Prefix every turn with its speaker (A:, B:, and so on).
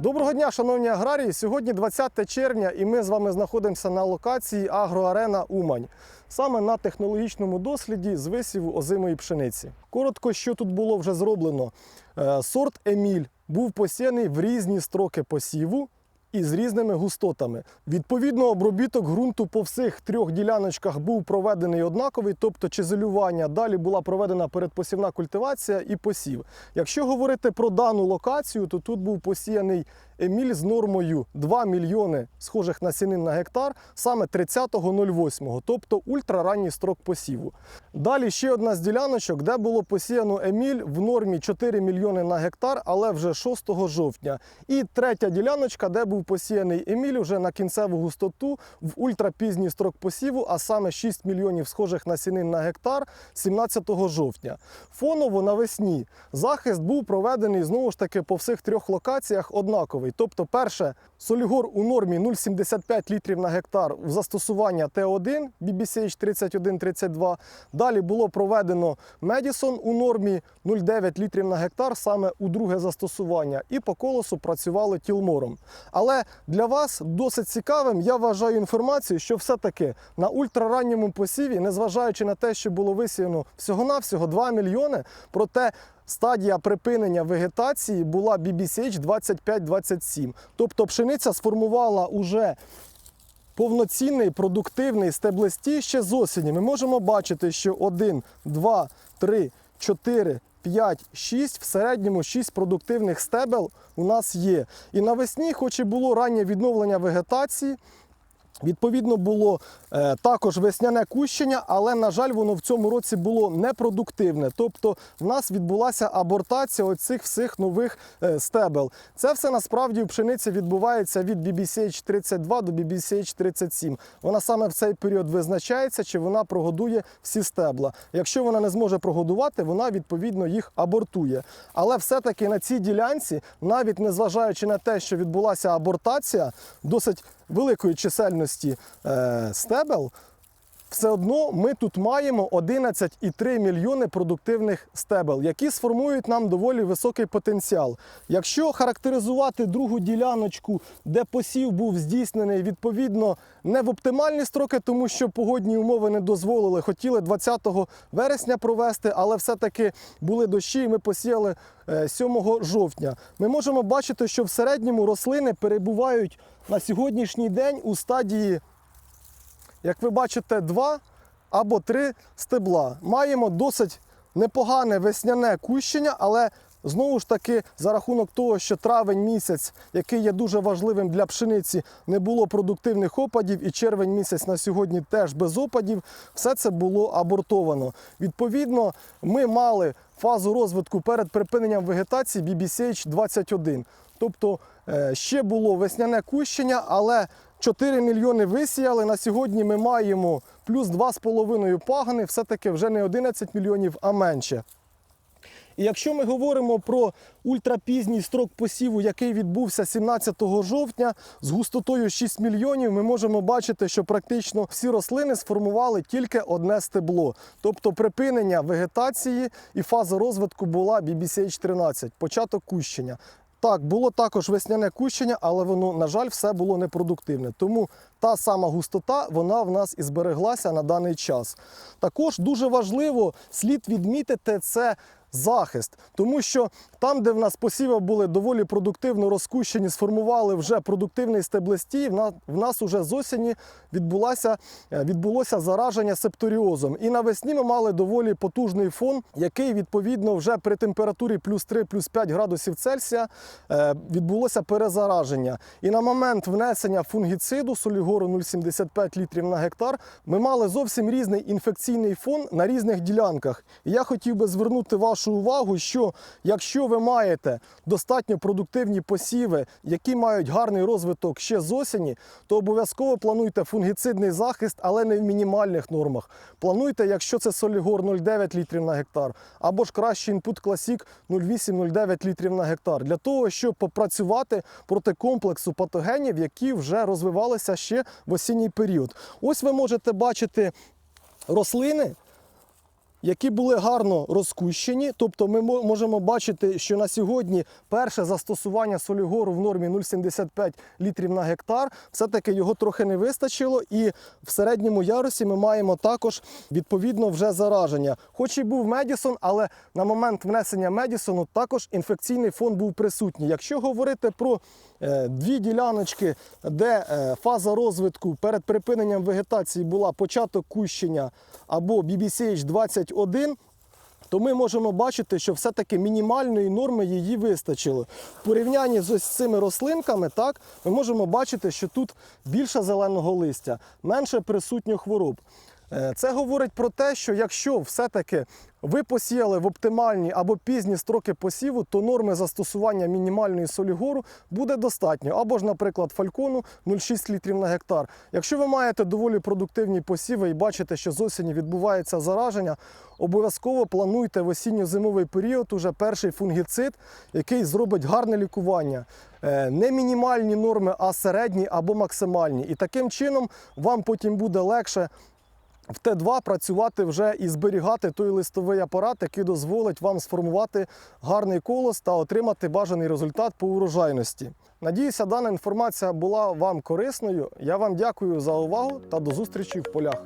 A: Доброго дня, шановні аграрії. Сьогодні 20 червня, і ми з вами знаходимося на локації Агроарена Умань, саме на технологічному досліді з висіву озимої пшениці. Коротко, що тут було вже зроблено. Е, Сорт Еміль був посіяний в різні строки посіву і з різними густотами. Відповідно, обробіток ґрунту по всіх трьох діляночках був проведений однаковий, тобто чизелювання. Далі була проведена передпосівна культивація і посів. Якщо говорити про дану локацію, то тут був посіяний Еміль з нормою 2 мільйони схожих насінин на гектар саме 30.08, тобто ультраранній строк посіву. Далі ще одна з діляночок, де було посіяно Еміль в нормі 4 мільйони на гектар, але вже 6 жовтня. І третя діляночка, де був посіяний Еміль вже на кінцеву густоту в ультрапізній строк посіву, а саме 6 мільйонів схожих насінин на гектар 17 жовтня. Фоново навесні захист був проведений знову ж таки по всіх трьох локаціях однаковий. Тобто, перше, солігор у нормі 0,75 літрів на гектар в застосування Т1 BBCH 3132. Далі було проведено Медісон у нормі 0,9 літрів на гектар саме у друге застосування. І по колосу працювали тілмором. Але для вас досить цікавим я вважаю інформацію, що все-таки на ультраранньому посіві, незважаючи на те, що було висіяно всього-навсього 2 мільйони, проте стадія припинення вегетації була BBCH 25-27. Тобто пшениця сформувала уже повноцінний продуктивний стеблесті ще з осені. Ми можемо бачити, що 1, 2, 3, 4, 5, 6, в середньому 6 продуктивних стебел у нас є. І навесні, хоч і було раннє відновлення вегетації, Відповідно, було е, також весняне кущення, але, на жаль, воно в цьому році було непродуктивне. Тобто в нас відбулася абортація оцих всіх нових е, стебел. Це все насправді в пшениці відбувається від BBCH 32 до BBCH 37. Вона саме в цей період визначається, чи вона прогодує всі стебла. Якщо вона не зможе прогодувати, вона відповідно їх абортує. Але все-таки на цій ділянці, навіть незважаючи на те, що відбулася абортація, досить великої чисельності е, стебел, все одно ми тут маємо 11,3 мільйони продуктивних стебел, які сформують нам доволі високий потенціал. Якщо характеризувати другу діляночку, де посів був здійснений відповідно не в оптимальні строки, тому що погодні умови не дозволили, хотіли 20 вересня провести, але все-таки були дощі, і ми посіяли е, 7 жовтня. Ми можемо бачити, що в середньому рослини перебувають на сьогоднішній день у стадії як ви бачите, два або три стебла. Маємо досить непогане весняне кущення, але знову ж таки, за рахунок того, що травень місяць, який є дуже важливим для пшениці, не було продуктивних опадів, і червень місяць на сьогодні теж без опадів, все це було абортовано. Відповідно, ми мали фазу розвитку перед припиненням вегетації BBCH 21. Тобто е, ще було весняне кущення, але 4 мільйони висіяли. На сьогодні ми маємо плюс 2,5 пагани, все-таки вже не 11 мільйонів, а менше. І якщо ми говоримо про ультрапізній строк посіву, який відбувся 17 жовтня з густотою 6 мільйонів, ми можемо бачити, що практично всі рослини сформували тільки одне стебло. Тобто припинення вегетації і фаза розвитку була BBCH 13, початок кущення. Так, було також весняне кущення, але воно, на жаль, все було непродуктивне. Тому та сама густота вона в нас і збереглася на даний час. Також дуже важливо слід відмітити це. Захист, тому що там, де в нас посіви були доволі продуктивно розкущені, сформували вже продуктивний стеблестій, в нас, уже з осені відбулося, е, відбулося зараження септоріозом. І навесні ми мали доволі потужний фон, який відповідно вже при температурі плюс 3, плюс 5 градусів Цельсія е, відбулося перезараження. І на момент внесення фунгіциду солігору 0,75 літрів на гектар ми мали зовсім різний інфекційний фон на різних ділянках. І я хотів би звернути вашу увагу, що якщо ви маєте достатньо продуктивні посіви, які мають гарний розвиток ще з осені, то обов'язково плануйте фунгіцидний захист, але не в мінімальних нормах. Плануйте, якщо це солігор 0,9 літрів на гектар, або ж краще інпут класік 0,8-0,9 літрів на гектар, для того, щоб попрацювати проти комплексу патогенів, які вже розвивалися ще в осінній період. Ось ви можете бачити рослини які були гарно розкущені. Тобто ми можемо бачити, що на сьогодні перше застосування солігору в нормі 0,75 літрів на гектар. Все-таки його трохи не вистачило, і в середньому ярусі ми маємо також відповідно вже зараження. Хоч і був Медісон, але на момент внесення Медісону також інфекційний фон був присутній. Якщо говорити про е, дві діляночки, де е, фаза розвитку перед припиненням вегетації була початок кущення або BBCH 21, то ми можемо бачити, що все-таки мінімальної норми її вистачило. В порівнянні з ось цими рослинками, так, ми можемо бачити, що тут більше зеленого листя, менше присутньо хвороб. Е, Це говорить про те, що якщо все-таки ви посіяли в оптимальні або пізні строки посіву, то норми застосування мінімальної солігору буде достатньо. Або ж, наприклад, фалькону 0,6 літрів на гектар. Якщо ви маєте доволі продуктивні посіви і бачите, що з осені відбувається зараження, обов'язково плануйте в осінньо-зимовий період уже перший фунгіцид, який зробить гарне лікування. Е, Не мінімальні норми, а середні або максимальні. І таким чином вам потім буде легше в Т2 працювати вже і зберігати той листовий апарат, який дозволить вам сформувати гарний колос та отримати бажаний результат по урожайності. Надіюся, дана інформація була вам корисною. Я вам дякую за увагу та до зустрічі в полях.